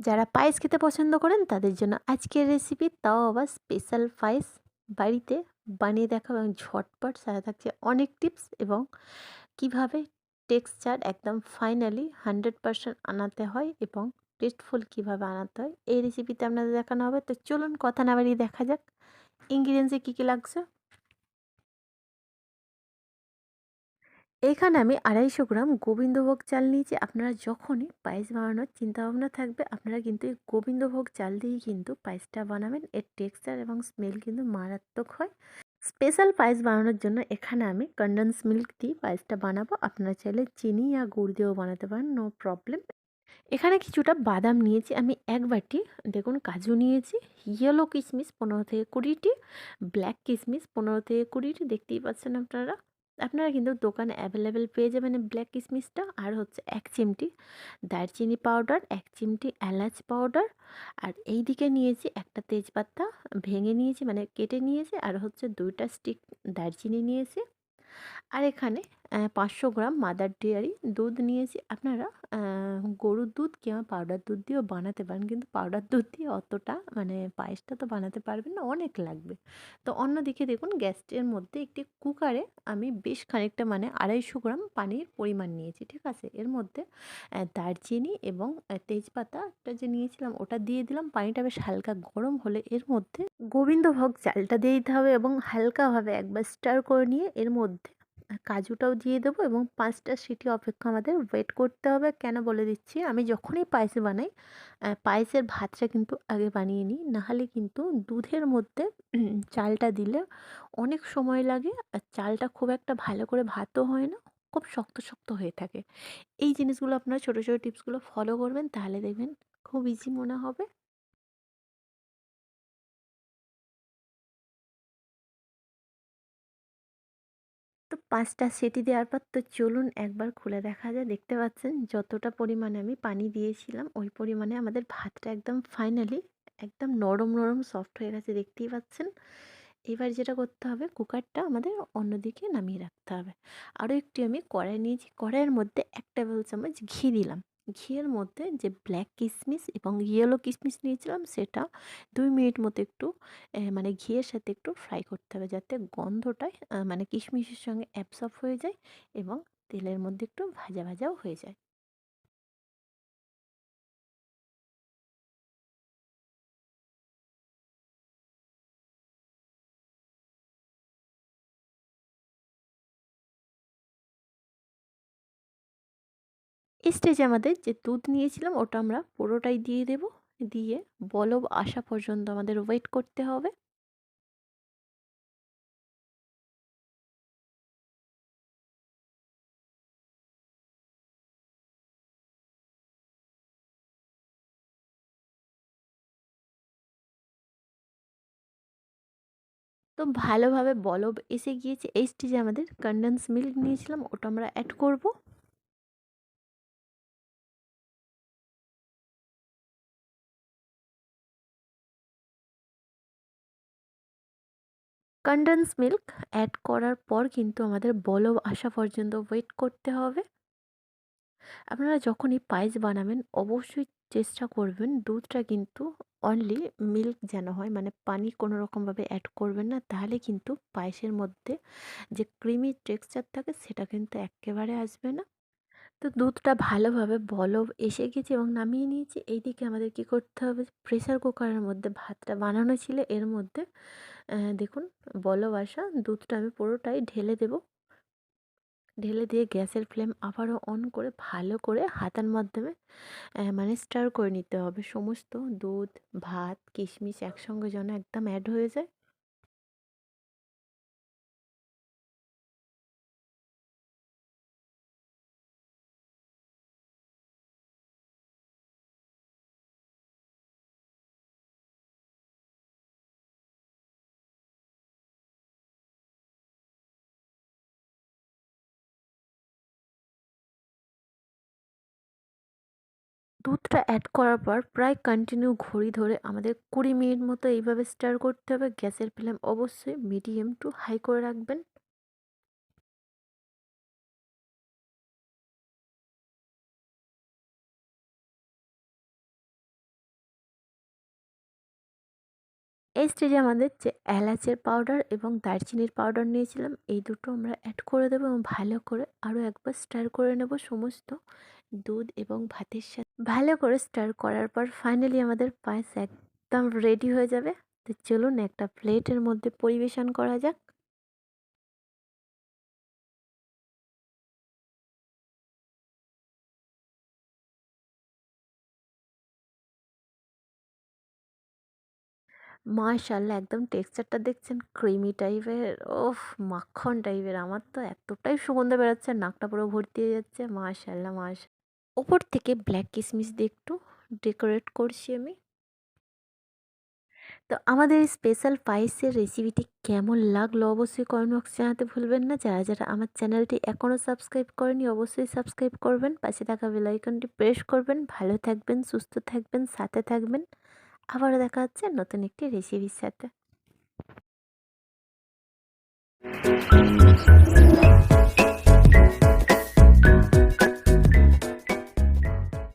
যারা পায়েস খেতে পছন্দ করেন, তাদের জন্য আজকের রেসিপি তাও আবার স্পেশাল পায়েস বাড়িতে বানিয়ে দেখা এবং ঝটপট সাথে থাকছে অনেক টিপস এবং কীভাবে টেক্সচার একদম ফাইনালি হান্ড্রেড পারসেন্ট আনাতে হয় এবং টেস্টফুল কীভাবে আনাতে হয়, এই রেসিপিতে আপনাদের দেখানো হবে। তো চলুন কথা না বাড়িয়ে দেখা যাক। ইনগ্রিডিয়েন্টসে কী কী লাগছে? এখানে আমি আড়াইশো গ্রাম গোবিন্দভোগ চাল নিয়েছি। আপনারা যখনই পায়েস বানানোর চিন্তাভাবনা থাকবে, আপনারা কিন্তু এই গোবিন্দভোগ চাল দিয়েই কিন্তু পায়েসটা বানাবেন। এর টেক্সচার এবং স্মেল কিন্তু মারাত্মক হয়। স্পেশাল পায়েস বানানোর জন্য এখানে আমি কন্ডেন্স মিল্ক দিয়ে পায়েসটা বানাবো। আপনারা চাইলে চিনি আর গুড় দিয়েও বানাতে পারেন নো প্রবলেম এখানে কিছুটা বাদাম নিয়েছি। আমি এক বাটি, দেখুন, কাজু নিয়েছি ইয়েলো কিশমিশ পনেরো থেকে কুড়িটি ব্ল্যাক কিশমিশ পনেরো থেকে কুড়িটি, দেখতেই পাচ্ছেন আপনারা। আপনারা কিন্তু দোকানে অ্যাভেলেবেল পেয়ে যাবেন ব্ল্যাক কিসমিসটা। আর হচ্ছে এক চিমটি দারচিনি পাউডার এক চিমটি এলাচ পাউডার আর এই দিকে নিয়েছি একটা তেজপাতা ভেঙে নিয়েছি মানে কেটে নিয়েছি। আর হচ্ছে দুইটা স্টিক দারচিনি নিয়েছি। আর এখানে পাঁচশো গ্রাম মাদার ডেয়ারি দুধ নিয়েছি। আপনারা গরুর দুধ কিংবা পাউডার দুধ দিয়েও বানাতে পারেন, কিন্তু পাউডার দুধ দিয়ে অতটা মানে পায়েসটা তো বানাতে পারবেন না, অনেক লাগবে। তো অন্যদিকে দেখুন, গ্যাসটির মধ্যে একটি কুকারে আমি বেশ খানিকটা মানে আড়াইশো গ্রাম পানির পরিমাণ নিয়েছি, ঠিক আছে? এর মধ্যে দারচিনি এবং তেজপাতাটা যে নিয়েছিলাম, ওটা দিয়ে দিলাম। পানিটা বেশ হালকা গরম হলে এর মধ্যে গোবিন্দভোগ চালটা দিয়ে দিতে হবে এবং হালকাভাবে একবার স্টার করে নিয়ে এর মধ্যে কাজুটাও দিয়ে দেবো এবং পাঁচটা সিটি অপেক্ষা আমাদের ওয়েট করতে হবে। কেন বলে দিচ্ছি? আমি যখনই পায়েস বানাই পায়েসের ভাতটা কিন্তু আগে বানিয়ে নিই। নাহলে কিন্তু দুধের মধ্যে চালটা দিলে অনেক সময় লাগে আর চালটা খুব একটা ভালো করে ভাতও হয় না, খুব শক্ত শক্ত হয়ে থাকে। এই জিনিসগুলো আপনারা ছোটো ছোটো টিপসগুলো ফলো করবেন, তাহলে দেখবেন খুব ইজি মনে হবে। পাঁচটা সেটি দেওয়ার পর তো চলুন একবার খুলে দেখা যায়। দেখতে পাচ্ছেন যতটা পরিমাণে আমি পানি দিয়েছিলাম, ওই পরিমাণে আমাদের ভাতটা একদম ফাইনালি একদম নরম নরম সফট হয়ে গেছে দেখতেই পাচ্ছেন। এবার যেটা করতে হবে, কুকারটা আমাদের অন্যদিকে নামিয়ে রাখতে হবে। আরও একটি আমি কড়াই নিয়েছি। কড়াইয়ের মধ্যে এক টেবিল চামচ ঘি দিলাম। ঘিয়ের মধ্যে যে ব্ল্যাক কিশমিশ এবং ইয়েলো কিসমিস নিয়েছিলাম, সেটা দুই মিনিট মতো একটু মানে ঘিয়ের সাথে একটু ফ্রাই করতে হবে যাতে গন্ধটাই মানে কিশমিশের সঙ্গে অ্যাবসর্ব হয়ে যায় এবং তেলের মধ্যে একটু ভাজা ভাজাও হয়ে যায়। স্টেজে আমাদের যে দুধ নিয়েছিলাম, ওটা আমরা পুরোটাই দিয়ে দেব। দিয়ে বলব আসা পর্যন্ত আমাদের ওয়েট করতে হবে। তো ভালোভাবে বলব এসে গিয়েছে, এই স্টেজে আমাদের কন্ডেন্স মিল্ক নিয়েছিলাম, ওটা আমরা অ্যাড করব। কন্ডেন্স মিল্ক অ্যাড করার পর কিন্তু আমাদের বলব আসা পর্যন্ত ওয়েট করতে হবে। আপনারা যখনই পায়েস বানাবেন, অবশ্যই চেষ্টা করবেন দুধটা কিন্তু অনলি মিল্ক যেন হয় মানে পানি কোনো রকমভাবে অ্যাড করবেন না, তাহলে কিন্তু পায়েসের মধ্যে যে ক্রিমি টেক্সচার থাকে, সেটা কিন্তু একেবারে আসবে না। তো দুধটা ভালোভাবে বলব এসে গেছে এবং নামিয়ে নিয়েছি। এইদিকে আমাদের কি করতে হবে? প্রেসার কুকারের মধ্যে ভাতটা বানানো ছিল, এর মধ্যে দেখুন, বলো বাসা, দুধটা আমি পুরোটাই ঢেলে দেব। ঢেলে দিয়ে গ্যাসের ফ্লেম আবারও অন করে, ভালো করে হাতার মাধ্যমে মানে স্টার করে নিতে হবে। সমস্ত দুধ, ভাত, কিশমিশ একসঙ্গে যেন একদম অ্যাড হয়ে যায়। দুধটা অ্যাড করার পর প্রায় কন্টিনিউ ঘড়ি ধরে আমাদের কুড়ি মিনিট মতো এইভাবে স্টার করতে হবে। গ্যাসের ফ্লেম অবশ্যই মিডিয়াম টু হাই করে রাখবেন। এই স্টেজে আমাদের যে এলাচের পাউডার এবং দারচিনির পাউডার নিয়েছিলাম, এই দুটো আমরা অ্যাড করে দেবো এবং ভালো করে আরও একবার স্টার করে নেব সমস্ত দুধ এবং ভাতের সাথে ভালো করে স্টার করার পর ফাইনালি আমাদের পায়েস একদম রেডি হয়ে যাবে। তো চলুন একটা প্লেটের মধ্যে পরিবেশন করা যাক। মাশাআল্লাহ, একদম টেক্সচারটা দেখছেন ক্রিমি টাইপের ওফ, মাখন টাইপের আমার তো এতটাই সুগন্ধ বেরোচ্ছে, নাকটা পুরো ভর্তি হয়ে যাচ্ছে। মাশাআল্লাহ মাশ ওপর থেকে ব্ল্যাক কিসমিস দিয়ে একটু ডেকোরেট করছি আমি। তো আমাদের স্পেশাল পায়েসের রেসিপিটি কেমন লাগল অবশ্যই কমেন্ট বক্সে জানাতে ভুলবেন না। যারা যারা আমার চ্যানেলটি এখনও সাবস্ক্রাইব করেনি অবশ্যই সাবস্ক্রাইব করবেন। পাশে থাকা বেলাইকনটি প্রেস করবেন। ভালো থাকবেন, সুস্থ থাকবেন, সাথে থাকবেন। আবারও দেখা হচ্ছে নতুন একটি রেসিপির সাথে।